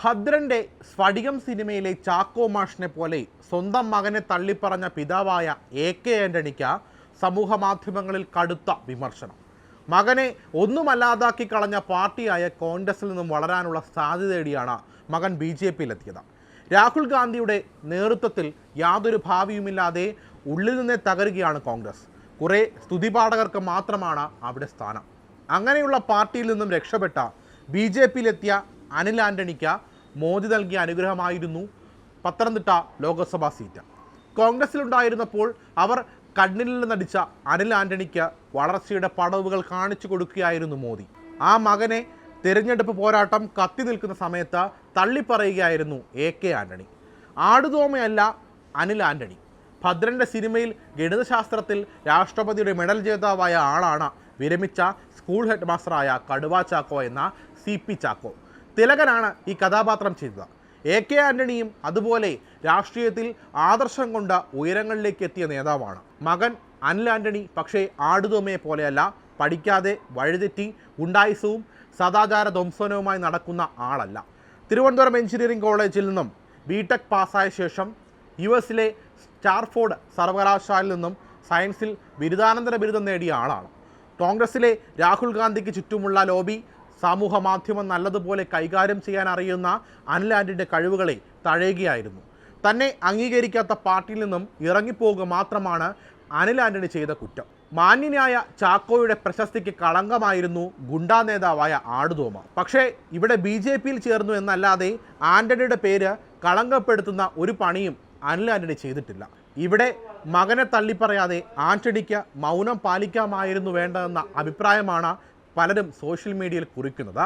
ഭദ്രന്റെ സ്ഫടികം സിനിമയിലെ ചാക്കോ മാഷിനെ പോലെ സ്വന്തം മകനെ തള്ളിപ്പറഞ്ഞ പിതാവായ എ കെ ആന്റണിക്ക സമൂഹ മാധ്യമങ്ങളിൽ കടുത്ത വിമർശനം. മകനെ ഒന്നുമല്ലാതാക്കി കളഞ്ഞ പാർട്ടിയായ കോൺഗ്രസിൽ നിന്നും വളരാനുള്ള സാധ്യതയോടെയാണ് മകൻ ബി ജെ പിയിലെത്തിയത് രാഹുൽ ഗാന്ധിയുടെ നേതൃത്വത്തിൽ യാതൊരു ഭാവിയുമില്ലാതെ ഉള്ളിൽ നിന്നേ തകരുകയാണ് കോൺഗ്രസ്. കുറേ സ്തുതിപാഠകർക്ക് മാത്രമാണ് അവിടെ സ്ഥാനം. അങ്ങനെയുള്ള പാർട്ടിയിൽ നിന്നും രക്ഷപ്പെട്ട ബി ജെ പിയിലെത്തിയ അനിൽ ആന്റണിക്ക് മോദി നൽകിയ അനുഗ്രഹമായിരുന്നു പത്തനംതിട്ട ലോക്സഭാ സീറ്റ്. കോൺഗ്രസിലുണ്ടായിരുന്നപ്പോൾ അവർ കണ്ണിൽ നടിച്ച അനിൽ ആന്റണിക്ക് വളർച്ചയുടെ പടവുകൾ കാണിച്ചു കൊടുക്കുകയായിരുന്നു മോദി. ആ മകനെ തിരഞ്ഞെടുപ്പ് പോരാട്ടം കത്തി നിൽക്കുന്ന സമയത്ത് തള്ളിപ്പറയുകയായിരുന്നു എ കെ ആന്റണി. ആടുതോമയല്ല അനിൽ ആന്റണി. ഭദ്രന്റെ സിനിമയിൽ ഗണിതശാസ്ത്രത്തിൽ രാഷ്ട്രപതിയുടെ മെഡൽ ജേതാവായ ആളാണ് വിരമിച്ച സ്കൂൾ ഹെഡ് മാസ്റ്ററായ കടുവ ചാക്കോ എന്ന സി പി ചാക്കോ. തിലകനാണ് ഈ കഥാപാത്രം ചെയ്തത്. എ കെ ആന്റണിയും അതുപോലെ രാഷ്ട്രീയത്തിൽ ആദർശം കൊണ്ട ഉയരങ്ങളിലേക്ക് എത്തിയ നേതാവാണ്. മകൻ അനിൽ ആന്റണി പക്ഷേ ആടുതോമയെ പോലെയല്ല പഠിക്കാതെ വഴിതെറ്റി ഗുണ്ടായുസവും സദാചാര ധ്വംസനവുമായി നടക്കുന്ന ആളല്ല. തിരുവനന്തപുരം എഞ്ചിനീയറിംഗ് കോളേജിൽ നിന്നും ബി ടെക് പാസ്സായ ശേഷം യു എസിലെ സ്റ്റാർഫോർഡ് സർവകലാശാലയിൽ നിന്നും സയൻസിൽ ബിരുദാനന്തര ബിരുദം നേടിയ ആളാണ്. കോൺഗ്രസിലെ രാഹുൽ ഗാന്ധിക്ക് ചുറ്റുമുള്ള ലോബി സമൂഹ മാധ്യമം നല്ലതുപോലെ കൈകാര്യം ചെയ്യാൻ അറിയുന്ന ആന്റണിയുടെ കഴിവുകളെ തഴയുകയായിരുന്നു. തന്നെ അംഗീകരിക്കാത്ത പാർട്ടിയിൽ നിന്നും ഇറങ്ങിപ്പോവുക മാത്രമാണ് അനിൽ ചെയ്ത കുറ്റം. മാന്യനായ ചാക്കോയുടെ പ്രശസ്തിക്ക് കളങ്കമായിരുന്നു ഗുണ്ടാ നേതാവായ ആടുതോമ. പക്ഷേ ഇവിടെ ബി ജെ പിയിൽ ചേർന്നു എന്നല്ലാതെ ആന്റണിയുടെ പേര് കളങ്കപ്പെടുത്തുന്ന ഒരു പണിയും അനിൽ ചെയ്തിട്ടില്ല. ഇവിടെ മകനെ തള്ളിപ്പറയാതെ ആന്റണിക്ക് മൗനം പാലിക്കാമായിരുന്നു വേണ്ടതെന്ന അഭിപ്രായമാണ് പലരും സോഷ്യൽ മീഡിയയിൽ കുറിക്കുന്നത്.